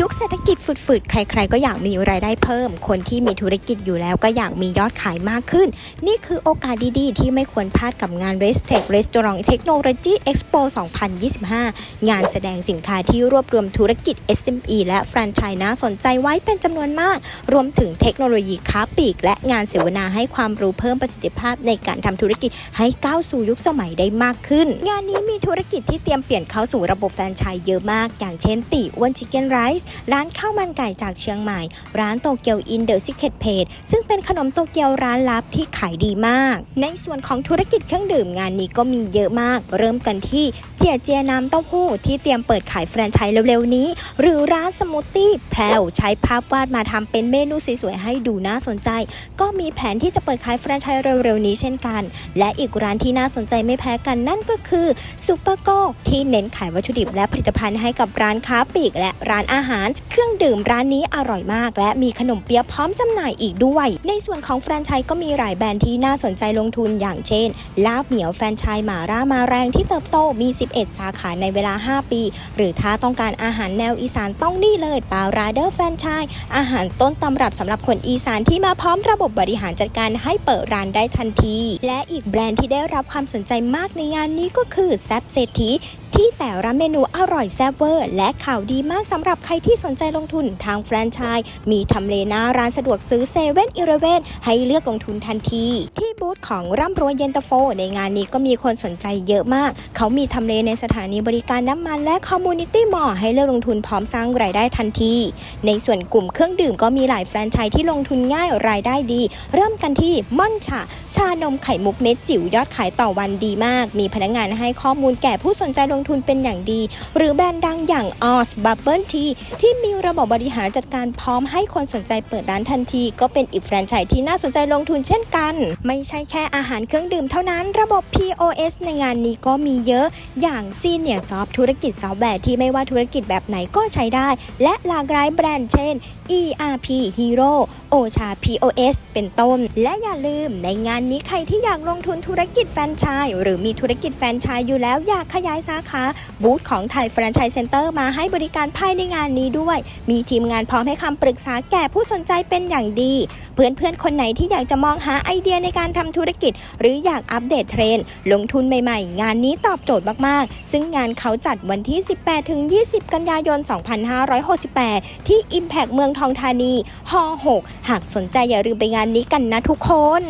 ยุคเศรษฐกิจฝืดๆ ใครๆ ก็อยากมีรายได้เพิ่ม คนที่มีธุรกิจอยู่แล้วก็อยากมียอดขายมากขึ้น นี่คือโอกาสดีๆ ที่ไม่ควรพลาดกับงาน r e s t e c h Restaurant Technology Expo 2025 งานแสดงสินค้าที่รวบรวมธุรกิจ SME และแฟรนไชส์น่าสนใจไว้เป็นจำนวนมาก รวมถึงเทคโนโลยีค้าปลีก และงานเสวนาให้ความรู้เพิ่มประสิทธิภาพในการทำธุรกิจให้ก้าวสู่ยุคสมัยได้มากขึ้น งานนี้มีธุรกิจที่เตรียมเปลี่ยนเข้าสู่ระบบแฟรนไชส์เยอะมาก อย่างเช่นติอ้วนชิคเก้นไรซ์ร้านข้าวมันไก่จากเชียงใหม่ ร้านโตเกียวอินเดอะซิกเก็ตเพจซึ่งเป็นขนมโตเกียวร้านลับที่ขายดีมาก ในส่วนของธุรกิจเครื่องดื่มงานนี้ก็มีเยอะมาก เริ่มกันที่ จียเจียน้ำเต้าหู้ที่เตรียมเปิดขายแฟรนไชส์เร็วๆนี้ หรือร้านสมูทตี้แพรวใช้ภาพวาดมาทำเป็นเมนูสวยๆให้ดูน่าสนใจ ก็มีแผนที่จะเปิดขายแฟรนไชส์เร็วๆนี้เช่นกัน และอีกร้านที่น่าสนใจไม่แพ้กันนั่นก็คือซูเปอร์โกที่เน้นขายวัตถุดิบและผลิตภัณฑ์ให้กับร้านค้าปลีก และร้านอาหาร เครื่องดื่มร้านนี้อร่อยมาก และมีขนมเปี๊ยะพร้อมจำหน่ายอีกด้วย ในส่วนของแฟรนไชส์ก็มีหลายแบรนด์ที่น่าสนใจลงทุนอย่างเช่นลาบเหมียวแฟรนไชส์หมาร่ามาแรงที่เติบโตมี11 สาขาในเวลา 5 ปี หรือถ้าต้องการอาหารแนวอีสานต้องนี่เลยปาราเดอร์แฟนชายอาหารต้นตำรับสำหรับคนอีสานที่มาพร้อมระบบบริหารจัดการให้เปิดร้านได้ทันที และอีกแบรนด์ที่ได้รับความสนใจมากในงานนี้ก็คือแซบเศรษฐี ที่แต่ละเมนูอร่อยแซ่บเวอร์ และข่าวดีมากสำหรับใครที่สนใจลงทุนทางแฟรนไชส์มีทำเลหน้าร้านสะดวกซื้อเซเว่นอีเลเวนให้เลือกลงทุนทันที ที่บูธของร่ำรวยเย็นตาโฟ ในงานนี้ก็มีคนสนใจเยอะมาก เขามีทำเลในสถานีบริการน้ำมันและคอมมูนิตี้มอลให้เลือกลงทุนพร้อมสร้างรายได้ทันที ในส่วนกลุ่มเครื่องดื่มก็มีหลายแฟรนไชส์ที่ลงทุนง่ายรายได้ดี เริ่มกันที่ม่อนฉะชานมไข่มุกเม็ดจิ๋วยอดขายต่อวันดีมาก มีพนักงานให้ข้อมูลแก่ผู้สนใจลงทุนเป็นอย่างดี หรือแบรนด์ดังอย่าง OS Bubble Tea ที่มีระบบบริหารจัดการพร้อมให้คนสนใจเปิดร้านทันที ก็เป็นอีกแฟรนไชส์ที่น่าสนใจลงทุนเช่นกัน ไม่ใช่แค่อาหารเครื่องดื่มเท่านั้นระบบ POS ในงานนี้ก็มีเยอะอย่างซีเนียซอฟธุรกิจซอฟต์แวร์ที่ไม่ว่าธุรกิจแบบไหนก็ใช้ได้ และหลากหลายแบรนด์เช่น ERP Hero Ocha POS เป็นต้น และอย่าลืมในงานนี้ใครที่อยากลงทุนธุรกิจแฟรนไชส์หรือมีธุรกิจแฟรนไชส์อยู่แล้วอยากขยายสาขาบูธของไทยแฟรนไชส์เซ็นเตอร์มาให้บริการภายในงานนี้ด้วย มีทีมงานพร้อมให้คำปรึกษาแก่ผู้สนใจเป็นอย่างดี เพื่อนๆ คนไหนที่อยากจะมองหาไอเดียในการทำธุรกิจ หรืออยากอัปเดตเทรนด์ลงทุนใหม่ๆ งานนี้ตอบโจทย์มากๆ ซึ่งงานเขาจัดวันที่ 18-20 กันยายน 2568 ที่ Impact เมืองทองธานี ฮ 6 หากสนใจอย่าลืมไปงานนี้กันนะทุกคน